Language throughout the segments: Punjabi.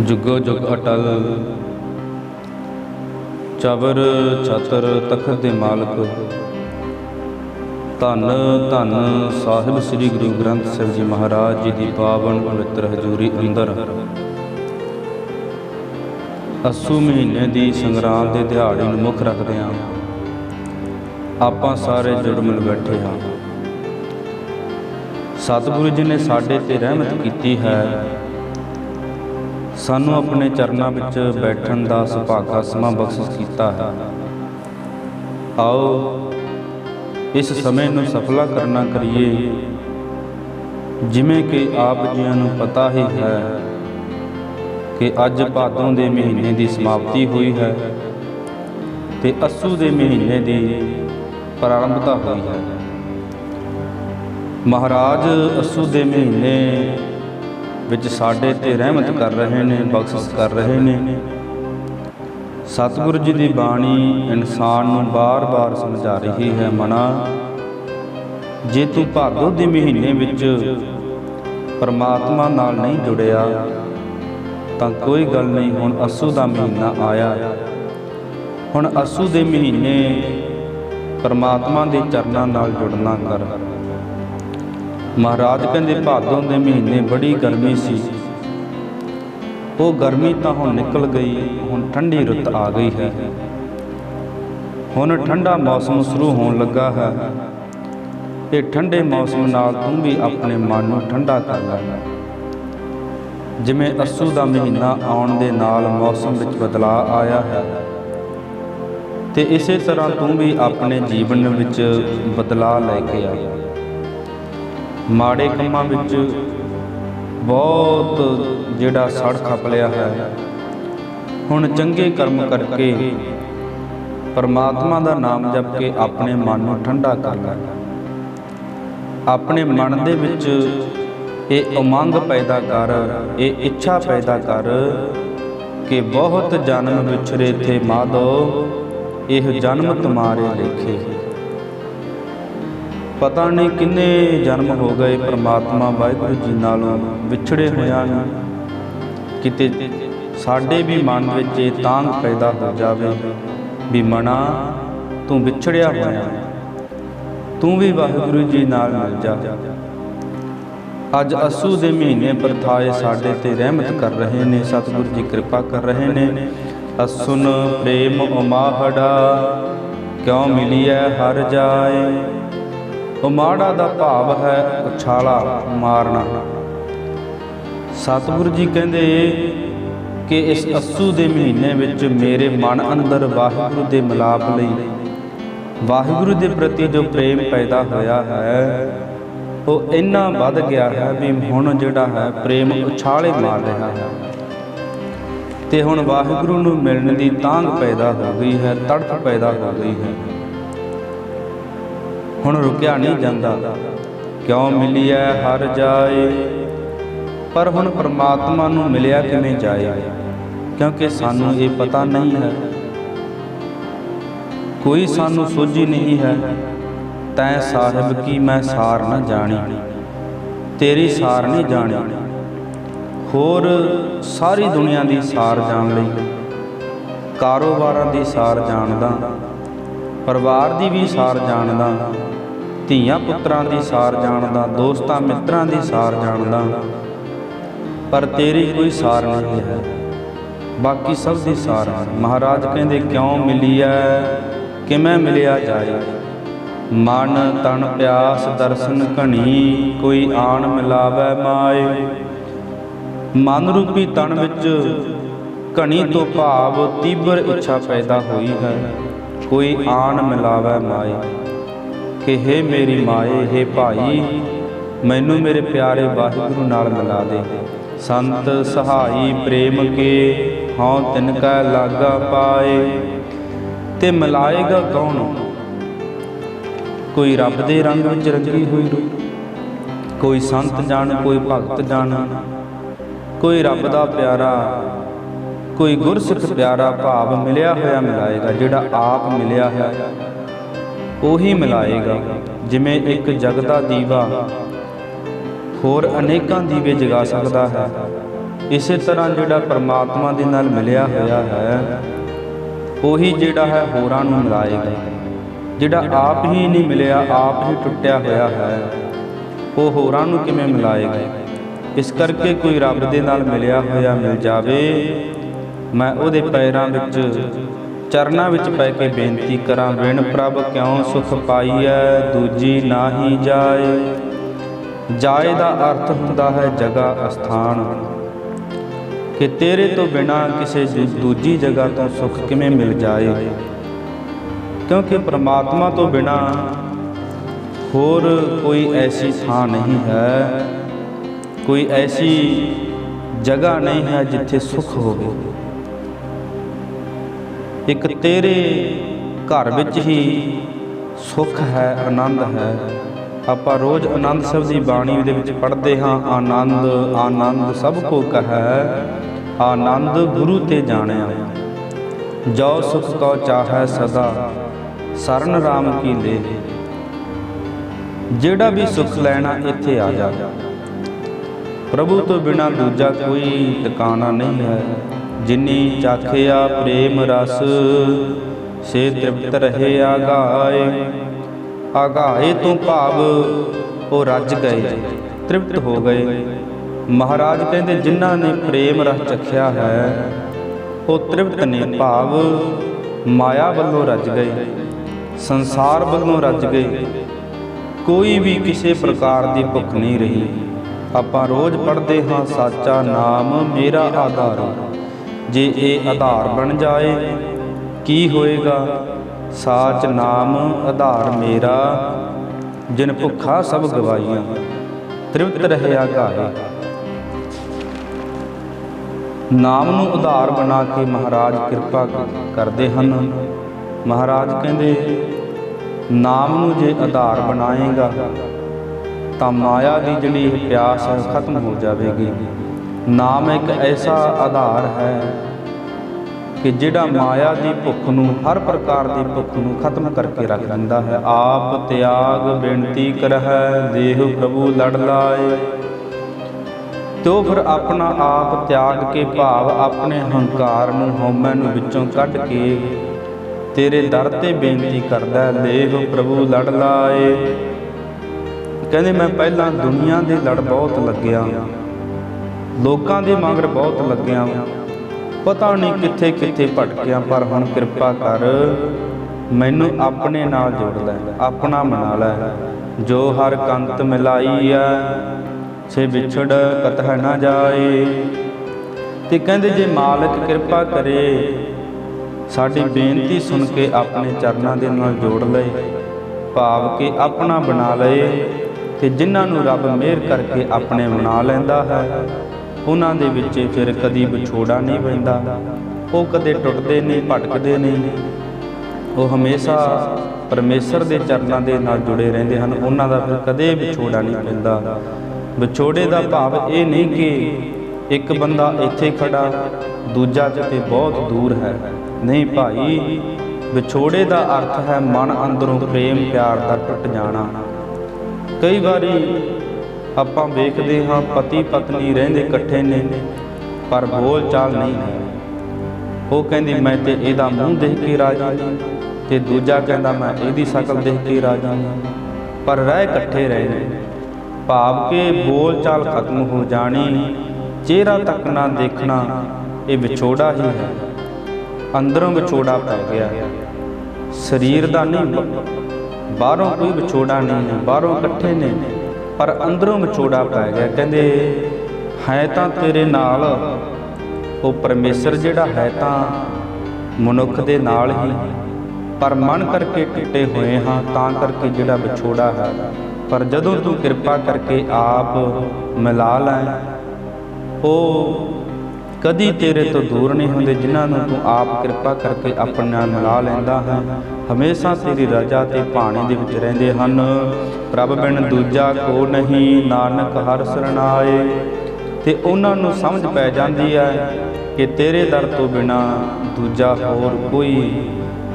ਜੁਗੋ ਜੁਗ ਅਟਲ। ਚਬਰ ਛਤਰ ਤਖਤ ਦੇ ਮਾਲਕ। ਧੰਨ ਧੰਨ ਸਾਹਿਬ ਸ੍ਰੀ ਗੁਰੂ ਗ੍ਰੰਥ ਸਾਹਿਬ ਜੀ ਮਹਾਰਾਜ ਜੀ ਦੀ ਪਾਵਨ ਪਵਿੱਤਰ ਹਜ਼ੂਰੀ ਅੰਦਰ। ਅਸੂ ਮਹੀਨੇ ਦੀ ਸੰਗਰਾਮ ਦੇ ਦਿਹਾੜੇ ਨੂੰ ਮੁੱਖ ਰੱਖਦੇ ਹਾਂ। ਆਪਾਂ ਸਾਰੇ ਜੁੜ ਮਿਲ ਬੈਠੇ ਹਾਂ। ਸਤਿਗੁਰੂ ਜੀ ਨੇ ਸਾਡੇ ਤੇ ਰਹਿਮਤ ਕੀਤੀ ਹੈ। ਸਾਨੂੰ ਆਪਣੇ ਚਰਨਾਂ ਵਿੱਚ ਬੈਠਣ ਦਾ ਸੁਭਾਗਾ ਸਮਾਂ ਬਖਸ਼ਿਸ਼ ਕੀਤਾ ਹੈ। ਆਓ ਇਸ ਸਮੇਂ ਨੂੰ ਸਫਲਾ ਕਰਨਾ ਕਰੀਏ, ਜਿਵੇਂ ਕਿ ਆਪ ਜੀਆਂ ਨੂੰ ਪਤਾ ਹੀ ਹੈ ਕਿ ਅੱਜ ਭਾਦੋਂ ਦੇ ਮਹੀਨੇ ਦੀ ਸਮਾਪਤੀ ਹੋਈ ਹੈ ਤੇ ਅਸੂ ਦੇ ਮਹੀਨੇ ਦੀ ਪ੍ਰਾਰੰਭਤਾ ਹੋਈ ਹੈ। ਮਹਾਰਾਜ, ਅਸੂ ਦੇ ਮਹੀਨੇ ਵਿੱਚ ਸਾਡੇ ਤੇ ਰਹਿਮਤ ਕਰ ਰਹੇ ਨੇ, ਬਖਸ਼ਿਸ਼ ਕਰ ਰਹੇ ਨੇ। ਸਤਿਗੁਰੂ ਜੀ ਦੀ ਬਾਣੀ ਇਨਸਾਨ ਨੂੰ ਬਾਰ-ਬਾਰ ਸਮਝਾ ਰਹੀ ਹੈ, ਮਨਾ। ਜੇ ਤੂੰ ਭਾਦੋ ਦੇ ਮਹੀਨੇ ਵਿੱਚ ਪਰਮਾਤਮਾ ਨਾਲ ਨਹੀਂ ਜੁੜਿਆ, ਤਾਂ ਕੋਈ ਗੱਲ ਨਹੀਂ, ਹੁਣ ਅਸੂ ਦਾ ਮਹੀਨਾ ਆਇਆ। ਹੁਣ ਅਸੂ ਦੇ ਮਹੀਨੇ ਪਰਮਾਤਮਾ ਦੇ ਚਰਨਾਂ ਨਾਲ ਜੁੜਨਾ ਕਰ। ਮਹਾਰਾਜ ਕਹਿੰਦੇ ਭਾਦੋਂ ਦੇ ਮਹੀਨੇ ਬੜੀ ਗਰਮੀ ਸੀ। ਉਹ ਗਰਮੀ ਤਾਂ ਹੁਣ ਨਿਕਲ ਗਈ, ਹੁਣ ਠੰਡੀ ਰੁੱਤ ਆ ਗਈ ਹੈ। ਹੁਣ ਠੰਡਾ ਮੌਸਮ ਸ਼ੁਰੂ ਹੋਣ ਲੱਗਾ ਹੈ। ਇਹ ਠੰਡੇ ਮੌਸਮ ਨਾਲ ਤੂੰ ਵੀ ਆਪਣੇ ਮਨ ਨੂੰ ਠੰਡਾ ਕਰ ਲੈ। ਜਿਵੇਂ ਅਸੂ ਦਾ ਮਹੀਨਾ ਆਉਣ ਦੇ ਨਾਲ ਮੌਸਮ ਵਿੱਚ ਬਦਲਾਅ ਆਇਆ ਹੈ, ਤੇ ਇਸੇ ਤਰ੍ਹਾਂ ਤੂੰ ਵੀ ਆਪਣੇ ਜੀਵਨ ਵਿੱਚ ਬਦਲਾਅ ਲੈ ਕੇ ਆ। ਮਾੜੇ ਕੰਮਾਂ ਵਿੱਚ ਬਹੁਤ ਜਿਹੜਾ ਸੜ ਖਪ ਲਿਆ ਹੈ। ਹੁਣ ਚੰਗੇ ਕਰਮ ਕਰਕੇ ਪਰਮਾਤਮਾ ਦਾ ਨਾਮ ਜਪ ਕੇ ਆਪਣੇ ਮਨ ਨੂੰ ਠੰਡਾ ਕਰ ਲੈ। ਆਪਣੇ ਮਨ ਦੇ ਵਿੱਚ ਇਹ ਉਮੰਗ ਪੈਦਾ ਕਰ, ਇਹ ਇੱਛਾ ਪੈਦਾ ਕਰ ਕਿ ਬਹੁਤ ਜਨਮ ਵਿਛਰੇ ਥੇ ਮਾਧੋ, ਇਹ ਜਨਮ ਤੁਮਾਰੇ ਲੇਖੇ ਪਤਾ ਨਹੀਂ ਕਿੰਨੇ ਜਨਮ ਹੋ ਗਏ ਪ੍ਰਮਾਤਮਾ ਵਾਹਿਗੁਰੂ ਜੀ ਨਾਲੋਂ ਵਿਛੜੇ ਹੋਇਆਂ ਨੂੰ। ਕਿਤੇ ਸਾਡੇ ਵੀ ਮਨ ਵਿੱਚ ਇਹ ਤਾਂਗ ਪੈਦਾ ਹੋ ਜਾਵੇ ਵੀ ਮਨਾ, ਤੂੰ ਵਿਛੜਿਆ ਹੋਇਆ ਤੂੰ ਵੀ ਵਾਹਿਗੁਰੂ ਜੀ ਨਾਲ ਮਿਲ ਜਾ। ਅੱਜ ਅਸੂ ਦੇ ਮਹੀਨੇ ਪਰਥਾਏ ਸਾਡੇ ਤੇ ਰਹਿਮਤ ਕਰ ਰਹੇ ਨੇ, ਸਤਿਗੁਰੂ ਜੀ ਕਿਰਪਾ ਕਰ ਰਹੇ ਨੇ। ਅਸੁਨ ਪ੍ਰੇਮ ਉਮਾਹੜਾ, ਕਿਉ ਮਿਲੀਐ ਹਰ ਜਾਏ? ਉਮਾੜਾ ਦਾ ਭਾਵ ਹੈ ਉਛਾਲਾ ਮਾਰਨਾ। ਸਤਿਗੁਰੂ ਜੀ ਕਹਿੰਦੇ ਕਿ ਇਸ ਅਸੂ ਦੇ ਮਹੀਨੇ ਵਿੱਚ ਮੇਰੇ ਮਨ ਅੰਦਰ ਵਾਹਿਗੁਰੂ ਦੇ ਮਿਲਾਪ ਲਈ, ਵਾਹਿਗੁਰੂ ਦੇ ਪ੍ਰਤੀ ਜੋ ਪ੍ਰੇਮ ਪੈਦਾ ਹੋਇਆ ਹੈ, ਉਹ ਇੰਨਾ ਵੱਧ ਗਿਆ ਹੈ ਵੀ ਹੁਣ ਜਿਹੜਾ ਹੈ ਪ੍ਰੇਮ ਉਛਾਲੇ ਮਾਰ ਰਿਹਾ ਹੈ। ਤੇ ਹੁਣ ਵਾਹਿਗੁਰੂ ਨੂੰ ਮਿਲਣ ਦੀ ਤਾਂਗ ਪੈਦਾ ਹੋ ਗਈ ਹੈ ਤੜਫ ਪੈਦਾ ਹੋ ਗਈ ਹੈ। ਹੁਣ ਰੁਕਿਆ ਨਹੀਂ ਜਾਂਦਾ। ਕਿਉਂ ਮਿਲਿਆ ਹਰ ਜਾਏ? ਪਰ ਹੁਣ ਪਰਮਾਤਮਾ ਨੂੰ ਮਿਲਿਆ ਕਿਵੇਂ ਜਾਏ? ਕਿਉਂਕਿ ਸਾਨੂੰ ਇਹ ਪਤਾ ਨਹੀਂ ਹੈ। ਕੋਈ ਸਾਨੂੰ ਸੋਝੀ ਨਹੀਂ ਹੈ। ਤੈ ਸਾਹਿਬ ਕੀ ਮੈਂ ਸਾਰ ਨਾ ਜਾਣੀ? ਤੇਰੀ ਸਾਰ ਨਹੀਂ ਜਾਣੀ। ਹੋਰ ਸਾਰੀ ਦੁਨੀਆ ਦੀ ਸਾਰ ਜਾਣ ਲਈ, ਕਾਰੋਬਾਰਾਂ ਦੀ ਸਾਰ ਜਾਣਦਾ, ਪਰਿਵਾਰ ਦੀ ਵੀ ਸਾਰ ਜਾਣਦਾ ਧੀਆਂ ਪੁੱਤਰਾਂ ਦੀ ਸਾਰ ਜਾਣਦਾ, ਦੋਸਤਾਂ ਮਿੱਤਰਾਂ ਦੀ ਸਾਰ ਜਾਣਦਾ। ਪਰ ਤੇਰੀ ਕੋਈ ਸਾਰ ਨਹੀਂ ਹੈ, ਬਾਕੀ ਸਭ ਦੀ ਸਾਰ ਮਹਾਰਾਜ ਕਹਿੰਦੇ, ਕਿਉਂ ਮਿਲੀ ਮਿਲੀਐ? ਕਿਵੇਂ ਮਿਲਿਆ ਜਾਏ? ਮਨ ਤਨ ਪਿਆਸ ਦਰਸ਼ਨ ਘਣੀ, ਕੋਈ ਆਣ ਮਿਲਾਵੇ ਮਾਏ। ਮਨ ਰੂਪੀ ਤਨ ਵਿੱਚ ਘਣੀ ਤੋਂ ਭਾਵ ਤੀਬਰ ਇੱਛਾ ਪੈਦਾ ਹੋਈ ਹੈ, ਕੋਈ ਆਣ ਮਿਲਾਵੇ ਮਾਏ। ਕਿ ਹੈ ਮੇਰੀ ਮਾਏ, ਹੈ ਭਾਈ, ਮੈਨੂੰ ਮੇਰੇ ਪਿਆਰੇ ਵਾਹਿਗੁਰੂ ਨਾਲ ਮਿਲਾ ਦੇ। ਸੰਤ ਸਹਾਈ ਪ੍ਰੇਮ ਕੇ ਹਉ ਤਿਨ ਕਾ ਲਾਗਾ ਪਾਏ। ਤੇ ਮਿਲਾਏਗਾ ਕੌਣ? ਕੋਈ ਰੱਬ ਦੇ ਰੰਗ ਵਿੱਚ ਰੰਗੀ ਹੋਈ ਰੂਹ, ਕੋਈ ਸੰਤ ਜਾਣ, ਕੋਈ ਭਗਤ ਜਾਣ। ਕੋਈ ਰੱਬ ਦਾ ਪਿਆਰਾ, ਕੋਈ ਗੁਰਸਿੱਖ ਪਿਆਰਾ ਭਾਵ ਮਿਲਿਆ ਹੋਇਆ ਮਿਲਾਏਗਾ, ਜਿਹੜਾ ਆਪ ਮਿਲਿਆ ਹੈ ਉਹੀ ਮਿਲਾਏਗਾ, ਜਿਵੇਂ ਇੱਕ ਜਗਦਾ ਦੀਵਾ। ਹੋਰ ਅਨੇਕਾਂ ਦੀਵੇ ਜਗਾ ਸਕਦਾ ਹੈ। ਇਸੇ ਤਰ੍ਹਾਂ ਜਿਹੜਾ ਪਰਮਾਤਮਾ ਦੇ ਨਾਲ ਮਿਲਿਆ ਹੋਇਆ ਹੈ, ਉਹੀ ਜਿਹੜਾ ਹੈ ਹੋਰਾਂ ਨੂੰ ਮਿਲਾਏਗਾ। ਜਿਹੜਾ ਆਪ ਹੀ ਨਹੀਂ ਮਿਲਿਆ, ਆਪ ਹੀ ਟੁੱਟਿਆ ਹੋਇਆ ਹੈ, ਉਹ ਹੋਰਾਂ ਨੂੰ ਕਿਵੇਂ ਮਿਲਾਏਗਾ? ਇਸ ਕਰਕੇ ਕੋਈ ਰੱਬ ਦੇ ਨਾਲ ਮਿਲਿਆ ਹੋਇਆ ਮਿਲ ਜਾਵੇ, ਮੈਂ ਉਹਦੇ ਪੈਰਾਂ ਵਿੱਚ ਚਰਨਾਂ ਵਿੱਚ ਪੈ ਕੇ ਬੇਨਤੀ ਕਰਾਂ ਵਿਣ ਪ੍ਰਭ ਕਿਉਂ ਸੁਖ ਪਾਈਐ, ਦੂਜੀ ਨਾਹੀ ਜਾਏ। ਜਾਏ ਦਾ ਅਰਥ ਹੁੰਦਾ ਹੈ ਜਗ੍ਹਾ ਅਸਥਾਨ। ਕਿ ਤੇਰੇ ਤੋਂ ਬਿਨਾ ਕਿਸੇ ਦੂਜੀ ਜਗ੍ਹਾ ਤੋਂ ਸੁਖ ਕਿਵੇਂ ਮਿਲ ਜਾਏ? ਕਿਉਂਕਿ ਪ੍ਰਮਾਤਮਾ ਤੋਂ ਬਿਨਾ ਹੋਰ ਕੋਈ ਐਸੀ ਥਾਂ ਨਹੀਂ ਹੈ, ਕੋਈ ਐਸੀ ਜਗ੍ਹਾ ਨਹੀਂ ਹੈ ਜਿੱਥੇ ਸੁਖ ਹੋਵੇ। ਇੱਕ ਤੇਰੇ ਘਰ ਵਿੱਚ ਹੀ ਸੁਖ ਹੈ, ਆਨੰਦ ਹੈ। ਆਪਾਂ ਰੋਜ਼ ਆਨੰਦ ਸਾਹਿਬ ਦੀ ਬਾਣੀ ਦੇ ਵਿੱਚ ਪੜ੍ਹਦੇ ਹਾਂ, ਆਨੰਦ ਆਨੰਦ ਸਭ ਕੋ ਕਹੈ, ਆਨੰਦ ਗੁਰੂ ਤੇ ਜਾਣਿਆ। ਜੋ ਸੁਖ ਕੋ ਚਾਹੈ ਸਦਾ, ਸਰਨ ਰਾਮ ਕੀ ਦੇ। ਜਿਹੜਾ ਵੀ ਸੁਖ ਲੈਣਾ ਇੱਥੇ ਆ ਜਾ। ਪ੍ਰਭੂ ਤੋਂ ਬਿਨਾ ਦੂਜਾ ਕੋਈ ਟਿਕਾਣਾ ਨਹੀਂ ਹੈ। ਜਿਨੀ ਚਾਖਿਆ ਪ੍ਰੇਮ ਰਸ, ਸੇ ਤ੍ਰਿਪਤ ਰਹੇ ਆਗਾਏ। ਆਗਾਏ ਤੋਂ ਭਾਵ ਉਹ ਰੱਜ ਗਏ, ਤ੍ਰਿਪਤ ਹੋ ਗਏ। ਮਹਾਰਾਜ ਕਹਿੰਦੇ, ਜਿਨ੍ਹਾਂ ਨੇ ਪ੍ਰੇਮ ਰਸ ਚਖਿਆ ਹੈ, ਉਹ ਤ੍ਰਿਪਤ ਨੇ ਭਾਵ ਮਾਇਆ ਵੱਲੋਂ ਰੱਜ ਗਏ, ਸੰਸਾਰ ਵੱਲੋਂ ਰੱਜ ਗਏ। ਕੋਈ ਵੀ ਕਿਸੇ ਪ੍ਰਕਾਰ ਦੀ ਭੁੱਖ ਨਹੀਂ ਰਹੀ। ਆਪਾਂ ਰੋਜ਼ ਪੜ੍ਹਦੇ ਹਾਂ, ਸਾਚਾ ਨਾਮ ਮੇਰਾ ਆਧਾਰ ਜੇ ਇਹ ਆਧਾਰ ਬਣ ਜਾਏ, ਕੀ ਹੋਏਗਾ? ਸਾਚ ਨਾਮ ਆਧਾਰ ਮੇਰਾ, ਜਿਨ ਭੁੱਖਾ ਸਭ ਗਵਾਈਆਂ, ਤ੍ਰਿਪਤ ਰਹਿਆ ਗਾਏ ਨਾਮ ਨੂੰ ਆਧਾਰ ਬਣਾ ਕੇ ਮਹਾਰਾਜ ਕਿਰਪਾ ਕਰਦੇ ਹਨ। ਮਹਾਰਾਜ ਕਹਿੰਦੇ, ਨਾਮ ਨੂੰ ਜੇ ਆਧਾਰ ਬਣਾਏਗਾ, ਤਾਂ ਮਾਇਆ ਦੀ ਜਿਹੜੀ ਪਿਆਸ ਹੈ ਖਤਮ ਹੋ ਜਾਵੇਗੀ। ਨਾਮ ਇੱਕ ਐਸਾ ਆਧਾਰ ਹੈ ਕਿ ਜਿਹੜਾ ਮਾਇਆ ਦੀ ਭੁੱਖ ਨੂੰ, ਹਰ ਪ੍ਰਕਾਰ ਦੀ ਭੁੱਖ ਨੂੰ ਖਤਮ ਕਰਕੇ ਰੱਖ ਦਿੰਦਾ ਹੈ। ਆਪ ਤਿਆਗ ਬੇਨਤੀ ਕਰਹਿ, ਦੇਹ ਪ੍ਰਭੂ ਲੜ ਲਾਏ। ਤੋ ਫਿਰ ਆਪਣਾ ਆਪ ਤਿਆਗ ਕੇ ਭਾਵ ਆਪਣੇ ਹੰਕਾਰ ਨੂੰ ਹਉਮੈ ਨੂੰ ਵਿੱਚੋਂ ਕੱਢ ਕੇ ਤੇਰੇ ਦਰ ਤੇ ਬੇਨਤੀ ਕਰਦਾ ਲੇਹ ਪ੍ਰਭੂ ਲੜ ਲਾਏ। ਕਹਿੰਦੇ, ਮੈਂ ਪਹਿਲਾਂ ਦੁਨੀਆ ਦੇ ਲੜ ਬਹੁਤ ਲੱਗਿਆ। ਲੋਕਾਂ ਦੇ ਮੰਗਰ ਬਹੁਤ ਲੱਗਿਆ। ਪਤਾ ਨਹੀਂ ਕਿੱਥੇ ਕਿੱਥੇ ਭਟਕਿਆ, ਪਰ ਹੁਣ ਕਿਰਪਾ ਕਰ, ਮੈਨੂੰ ਆਪਣੇ ਨਾਲ ਜੋੜ ਲੈ, ਆਪਣਾ ਬਣਾ ਲੈ। ਜੋ ਹਰ ਕੰਤ ਮਿਲਾਈ ਐ ਸੇ ਵਿਛੜ ਕਤਹ ਨਾ ਜਾਏ। ਤੇ ਕਹਿੰਦੇ ਜੇ ਮਾਲਕ ਕਿਰਪਾ ਕਰੇ, ਸਾਡੀ ਬੇਨਤੀ ਸੁਣ ਕੇ ਆਪਣੇ ਚਰਨਾਂ ਦੇ ਨਾਲ ਜੋੜ ਲਏ, ਭਾਵ ਕਿ ਆਪਣਾ ਬਣਾ ਲਏ, ਤੇ ਜਿਨ੍ਹਾਂ ਨੂੰ ਰੱਬ ਮਿਹਰ ਕਰਕੇ ਆਪਣੇ ਬਣਾ ਲੈਂਦਾ ਹੈ ਉਹਨਾਂ ਦੇ ਵਿੱਚ ਫਿਰ ਕਦੀ ਵਿਛੋੜਾ ਨਹੀਂ ਪੈਂਦਾ ਉਹ ਕਦੇ ਟੁੱਟਦੇ ਨਹੀਂ ਭਟਕਦੇ ਨਹੀਂ ਉਹ ਹਮੇਸ਼ਾ ਪਰਮੇਸ਼ਰ ਦੇ ਚਰਨਾਂ ਦੇ ਨਾਲ ਜੁੜੇ ਰਹਿੰਦੇ ਹਨ, ਉਹਨਾਂ ਦਾ ਫਿਰ ਕਦੇ ਵਿਛੋੜਾ ਨਹੀਂ ਪੈਂਦਾ ਵਿਛੋੜੇ ਦਾ ਭਾਵ ਇਹ ਨਹੀਂ ਕਿ ਇੱਕ ਬੰਦਾ ਇੱਥੇ ਖੜਾ, ਦੂਜਾ ਕਿਤੇ ਬਹੁਤ ਦੂਰ ਹੈ। ਨਹੀਂ ਭਾਈ, ਵਿਛੋੜੇ ਦਾ ਅਰਥ ਹੈ ਮਨ ਅੰਦਰੋਂ ਪ੍ਰੇਮ ਪਿਆਰ ਦਾ ਟੁੱਟ ਜਾਣਾ। ਕਈ ਵਾਰੀ ਆਪਾਂ ਵੇਖਦੇ ਹਾਂ ਪਤੀ ਪਤਨੀ ਰਹਿੰਦੇ ਇਕੱਠੇ ਨੇ, ਪਰ ਬੋਲ ਚਾਲ ਨਹੀਂ ਹੈ। ਉਹ ਕਹਿੰਦੀ, ਮੈਂ ਤੇ ਇਹਦਾ ਮੂੰਹ ਦੇਖ ਕੇ ਰਾਜੀ ਨਹੀਂ ਤੇ ਦੂਜਾ ਕਹਿੰਦਾ, ਮੈਂ ਇਹਦੀ ਸ਼ਕਲ ਦੇਖ ਕੇ ਰਾਜੀ ਪਰ ਰਹਿ ਇਕੱਠੇ ਰਹੇ ਨੇ। ਭਾਵ ਕੇ ਬੋਲ ਚਾਲ ਖਤਮ ਹੋ ਜਾਣੀ, ਚਿਹਰਾ ਤੱਕ ਨਾ ਦੇਖਣਾ, ਇਹ ਵਿਛੋੜਾ ਹੀ ਹੈ। ਅੰਦਰੋਂ ਵਿਛੋੜਾ ਪੈ ਗਿਆ। ਸਰੀਰ ਦਾ ਨਹੀਂ ਬਾਹਰੋਂ ਕੋਈ ਵਿਛੋੜਾ ਨਹੀਂ ਹੈ, ਬਾਹਰੋਂ ਇਕੱਠੇ ਨੇ। ਪਰ ਅੰਦਰੋਂ ਵਿਛੋੜਾ ਪੈ ਗਿਆ। ਕਹਿੰਦੇ, ਹੈ ਤਾਂ ਤੇਰੇ ਨਾਲ। ਉਹ ਪਰਮੇਸ਼ਰ ਜਿਹੜਾ ਹੈ ਤਾਂ ਮਨੁੱਖ ਦੇ ਨਾਲ ਹੀ। ਪਰ ਮਨ ਕਰਕੇ ਟੁੱਟੇ ਹੋਏ ਹਾਂ, ਤਾਂ ਕਰਕੇ ਜਿਹੜਾ ਵਿਛੋੜਾ ਹੈ। ਪਰ ਜਦੋਂ ਤੂੰ ਕਿਰਪਾ ਕਰਕੇ ਆਪ ਮਿਲਾ ਲੈ, ਉਹ ਕਦੀ ਤੇਰੇ ਤੋਂ ਦੂਰ ਨਹੀਂ ਹੁੰਦੇ, ਜਿਨ੍ਹਾਂ ਨੂੰ ਤੂੰ ਆਪ ਕਿਰਪਾ ਕਰਕੇ ਆਪਣੇ ਨਾਲ ਮਿਲਾ ਲੈਂਦਾ ਹੈ। ਹਮੇਸ਼ਾ ਤੇਰੀ ਰਜਾ ਤੇ ਭਾਣੇ ਦੇ ਵਿੱਚ ਰਹਿੰਦੇ ਹਨ। ਪ੍ਰਭ ਬਿਨ ਦੂਜਾ ਕੋ ਨਹੀਂ, ਨਾਨਕ ਹਰ ਸਰਣਾਏ ਤੇ ਉਹਨਾਂ ਨੂੰ ਸਮਝ ਪੈ ਜਾਂਦੀ ਹੈ ਕਿ ਤੇਰੇ ਦਰ ਤੋਂ ਬਿਨਾ ਦੂਜਾ ਹੋਰ ਕੋਈ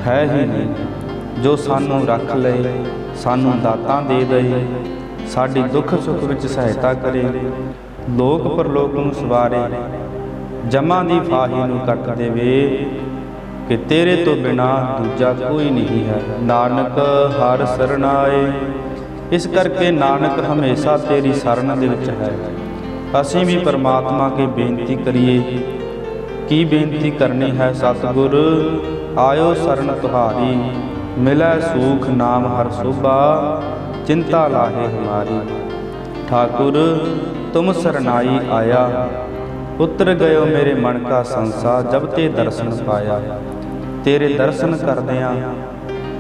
ਹੈ ਹੀ ਨਹੀਂ। ਜੋ ਸਾਨੂੰ ਰੱਖ ਲਏ, ਸਾਨੂੰ ਦਾਤਾਂ ਦੇ ਦੇ ਸਾਡੀ ਦੁੱਖ ਸੁੱਖ ਵਿੱਚ ਸਹਾਇਤਾ ਕਰੇ। ਲੋਕ ਪਰਲੋਕ ਨੂੰ ਸਵਾਰੇ, ਜਮਾਂ ਦੀ ਫਾਹੀ ਨੂੰ ਕੱਟ ਦੇਵੇ। ਕਿ ਤੇਰੇ ਤੋਂ ਬਿਨਾ ਦੂਜਾ ਕੋਈ ਨਹੀਂ ਹੈ। ਨਾਨਕ, ਹਰ ਸਰਣਾਏ ਇਸ ਕਰਕੇ ਨਾਨਕ ਹਮੇਸ਼ਾ ਤੇਰੀ ਸ਼ਰਨ ਦੇ ਵਿੱਚ ਹੈ। ਅਸੀਂ ਵੀ ਪਰਮਾਤਮਾ ਕੇ ਬੇਨਤੀ ਕਰੀਏ, ਕੀ ਬੇਨਤੀ ਕਰਨੀ ਹੈ ਸਤਿਗੁਰ? ਆਇਓ ਸਰਨ ਤੁਹਾਰੀ, ਮਿਲੈ ਸੂਖ ਨਾਮ ਹਰ ਸੁਭਾ, ਚਿੰਤਾ ਲਾਹੇ ਹਮਾਰੀ। ਠਾਕੁਰ, ਤੁਮ ਸਰਨਾਈ ਆਇਆ, ਉਤਰ ਗਇਓ ਮੇਰੇ ਮਨ ਕਾ ਸੰਸਾ, ਜਬ ਤੇ ਦਰਸ਼ਨ ਪਾਇਆ। ਤੇਰੇ ਦਰਸ਼ਨ ਕਰਦਿਆਂ,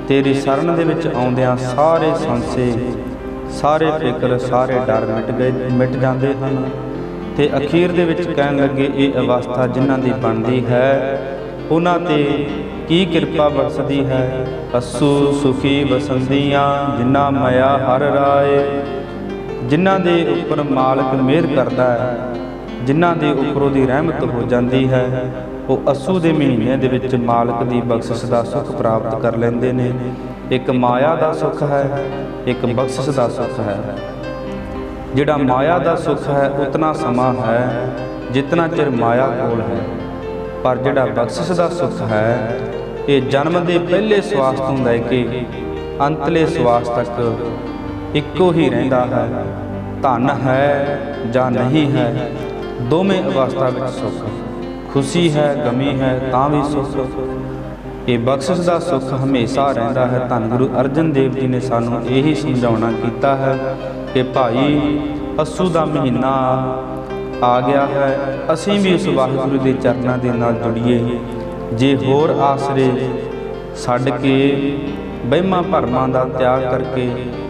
ਤੇਰੀ ਸ਼ਰਨ ਦੇ ਵਿੱਚ ਆਉਂਦਿਆਂ ਸਾਰੇ ਸੰਸੇ, ਸਾਰੇ ਫਿਕਰ, ਸਾਰੇ ਡਰ ਮਿਟ ਗਏ, ਮਿਟ ਜਾਂਦੇ ਹਨ। ਤੇ ਅਖੀਰ ਦੇ ਵਿੱਚ ਕਹਿਣ ਲੱਗੇ, ਇਹ ਅਵਸਥਾ ਜਿਨ੍ਹਾਂ ਦੀ ਬਣਦੀ ਹੈ, ਉਹਨਾਂ ਤੇ ਕੀ ਕਿਰਪਾ ਵਰਸਦੀ ਹੈ? ਅਸੂ ਸੁਖੀ ਬਸੰਦੀਆਂ, ਜਿਨ੍ਹਾਂ ਮਾਇਆ ਹਰ ਰਾਏ। ਜਿਨ੍ਹਾਂ ਦੇ ਉੱਪਰ ਮਾਲਕ ਮਿਹਰ ਕਰਦਾ ਹੈ, ਜਿਨ੍ਹਾਂ ਦੇ ਉੱਪਰ ਉਹਦੀ ਰਹਿਮਤ ਹੋ ਜਾਂਦੀ ਹੈ ਉਹ ਅਸੂ ਦੇ ਮਹੀਨੇ ਦੇ ਵਿੱਚ ਮਾਲਕ ਦੀ ਬਖਸ਼ਿਸ਼ ਦਾ ਸੁੱਖ ਪ੍ਰਾਪਤ ਕਰ ਲੈਂਦੇ ਨੇ। ਇੱਕ ਮਾਇਆ ਦਾ ਸੁੱਖ ਹੈ, ਇੱਕ ਬਖਸ਼ਿਸ਼ ਦਾ ਸੁੱਖ ਹੈ। ਜਿਹੜਾ ਮਾਇਆ ਦਾ ਸੁੱਖ ਹੈ, ਉਤਨਾ ਸਮਾਂ ਹੈ ਜਿਤਨਾ ਚਿਰ ਮਾਇਆ ਕੋਲ ਹੈ। ਪਰ ਜਿਹੜਾ ਬਖਸ਼ਿਸ਼ ਦਾ ਸੁੱਖ ਹੈ, ਇਹ ਜਨਮ ਦੇ ਪਹਿਲੇ ਸਵਾਸ ਤੋਂ ਲੈ ਕੇ ਅੰਤਲੇ ਸਵਾਸ ਤੱਕ ਇੱਕੋ ਹੀ ਰਹਿੰਦਾ ਹੈ। ਧਨ ਹੈ ਜਾਂ ਨਹੀਂ ਹੈ, ਦੋਵੇਂ ਅਵਸਥਾ ਵਿੱਚ ਸੁੱਖ। ਖੁਸ਼ੀ ਹੈ, ਗਮੀ ਹੈ, ਤਾਂ ਵੀ ਸੁੱਖ। ਇਹ ਬਖਸ਼ਿਸ਼ ਦਾ ਸੁੱਖ ਹਮੇਸ਼ਾ ਰਹਿੰਦਾ ਹੈ। ਧੰਨ ਗੁਰੂ ਅਰਜਨ ਦੇਵ ਜੀ ਨੇ ਸਾਨੂੰ ਇਹੀ ਸਮਝਾਉਣਾ ਕੀਤਾ ਹੈ ਕਿ ਭਾਈ, ਅਸੂ ਦਾ ਮਹੀਨਾ ਆ ਗਿਆ ਹੈ। ਅਸੀਂ ਵੀ ਉਸ ਵਾਹਿਗੁਰੂ ਦੇ ਚਰਨਾਂ ਦੇ ਨਾਲ ਜੁੜੀਏ। ਜੇ ਹੋਰ ਆਸਰੇ ਛੱਡ ਕੇ ਵਹਿਮਾਂ ਭਰਮਾਂ ਦਾ ਤਿਆਗ ਕਰਕੇ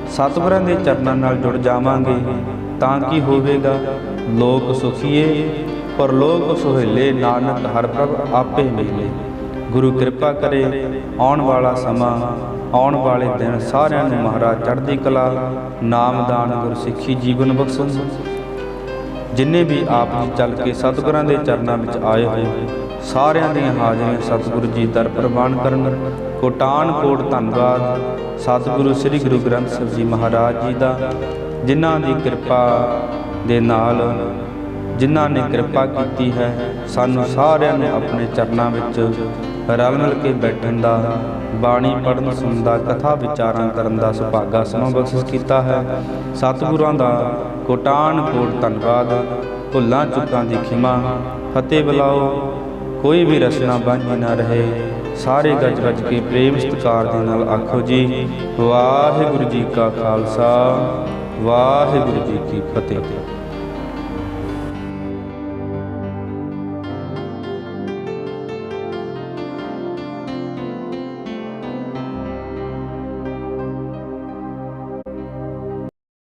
ਸਤਿਗੁਰਾਂ ਦੇ ਚਰਨਾਂ ਨਾਲ ਜੁੜ ਜਾਵਾਂਗੇ, ਤਾਂ ਕੀ ਹੋਵੇਗਾ? ਲੋਕ ਸੁਖੀਏ। ਪਰ ਲੋਕ ਸੁਹੇਲੇ ਨਾਨਕ ਹਰ ਪ੍ਰਭ ਆਪੇ ਮਿਲੇ। ਗੁਰੂ ਕਿਰਪਾ ਕਰੇ, ਆਉਣ ਵਾਲਾ ਸਮਾਂ, ਆਉਣ ਵਾਲੇ ਦਿਨ ਸਾਰਿਆਂ ਨੂੰ ਮਹਾਰਾਜ ਚੜ੍ਹਦੀ ਕਲਾ, ਨਾਮਦਾਨ ਗੁਰਸਿੱਖੀ ਜੀਵਨ ਬਖਸ਼ਣ ਜਿੰਨੇ ਵੀ ਆਪ ਜੀ ਚੱਲ ਕੇ ਸਤਿਗੁਰਾਂ ਦੇ ਚਰਨਾਂ ਵਿੱਚ ਆਏ ਹੋਏ, ਸਾਰਿਆਂ ਦੀਆਂ ਹਾਜ਼ਰੀਆਂ ਸਤਿਗੁਰੂ ਜੀ ਦਰ ਪ੍ਰਵਾਨ ਕਰਨ। ਕੋਟਾਨ ਕੋਟ ਧੰਨਵਾਦ ਸਤਿਗੁਰੂ ਸ੍ਰੀ ਗੁਰੂ ਗ੍ਰੰਥ ਸਾਹਿਬ ਜੀ ਮਹਾਰਾਜ ਜੀ ਦਾ, ਜਿਨ੍ਹਾਂ ਦੀ ਕਿਰਪਾ ਦੇ ਨਾਲ ਜਿਨ੍ਹਾਂ ਨੇ ਕਿਰਪਾ ਕੀਤੀ ਹੈ, ਸਾਨੂੰ ਸਾਰਿਆਂ ਨੂੰ ਆਪਣੇ ਚਰਨਾਂ ਵਿੱਚ ਰਲ ਮਿਲ ਕੇ ਬੈਠਣ ਦਾ, ਬਾਣੀ ਪੜਨ ਸੁਣਨ ਦਾ, ਕਥਾ ਵਿਚਾਰਾਂ ਕਰਨ ਦਾ ਸੁਭਾਗਾ ਸਮਾਂ ਬਖਸ਼ਿਸ਼ ਕੀਤਾ ਹੈ। ਸਤਿਗੁਰਾਂ ਦਾ ਕੋਟਾਨ ਕੋਟ ਧੰਨਵਾਦ, ਭੁੱਲਾਂ ਚੁੱਕਾਂ ਦੀ ਖਿਮਾ, ਫਤਿਹ ਬੁਲਾਓ, ਕੋਈ ਵੀ ਰਸਨਾ ਬਾਂਝੀ ਨਾ ਰਹੇ, ਸਾਰੇ ਗੱਜ ਗੱਜ ਕੇ ਪ੍ਰੇਮ ਸਤਿਕਾਰ ਦੇ ਨਾਲ ਆਖੋ ਜੀ, ਵਾਹਿਗੁਰੂ ਜੀ ਕਾ ਖਾਲਸਾ, ਵਾਹਿਗੁਰੂ ਜੀ ਕੀ ਫਤਿਹ।